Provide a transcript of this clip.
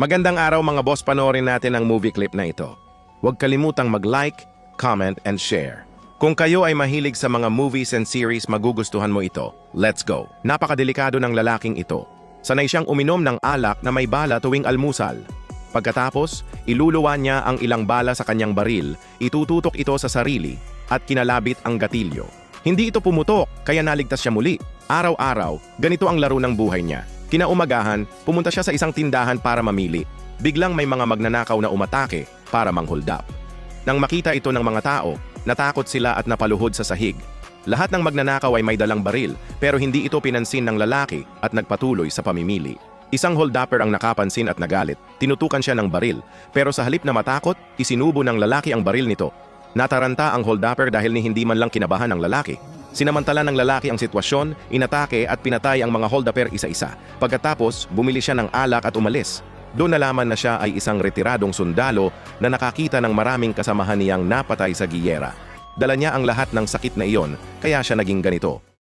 Magandang araw mga boss, panoorin natin ang movie clip na ito. Huwag kalimutang mag-like, comment, and share. Kung kayo ay mahilig sa mga movies and series, magugustuhan mo ito. Let's go! Napakadelikado ng lalaking ito. Sanay siyang uminom ng alak na may bala tuwing almusal. Pagkatapos, iluluwa niya ang ilang bala sa kanyang baril, itututok ito sa sarili, at kinalabit ang gatilyo. Hindi ito pumutok, kaya naligtas siya muli. Araw-araw, ganito ang laro ng buhay niya. Kinaumagahan, pumunta siya sa isang tindahan para mamili. Biglang may mga magnanakaw na umatake para manghold up. Nang makita ito ng mga tao, natakot sila at napaluhod sa sahig. Lahat ng magnanakaw ay may dalang baril, pero hindi ito pinansin ng lalaki at nagpatuloy sa pamimili. Isang holdupper ang nakapansin at nagalit. Tinutukan siya ng baril, pero sa halip na matakot, isinubo ng lalaki ang baril nito. Nataranta ang holdupper dahil ni hindi man lang kinabahan ng lalaki. Sinamantala ng lalaki ang sitwasyon, inatake at pinatay ang mga holdupper isa-isa. Pagkatapos, bumili siya ng alak at umalis. Doon nalaman na siya ay isang retiradong sundalo na nakakita ng maraming kasamahan niyang napatay sa giyera. Dala niya ang lahat ng sakit na iyon, kaya siya naging ganito.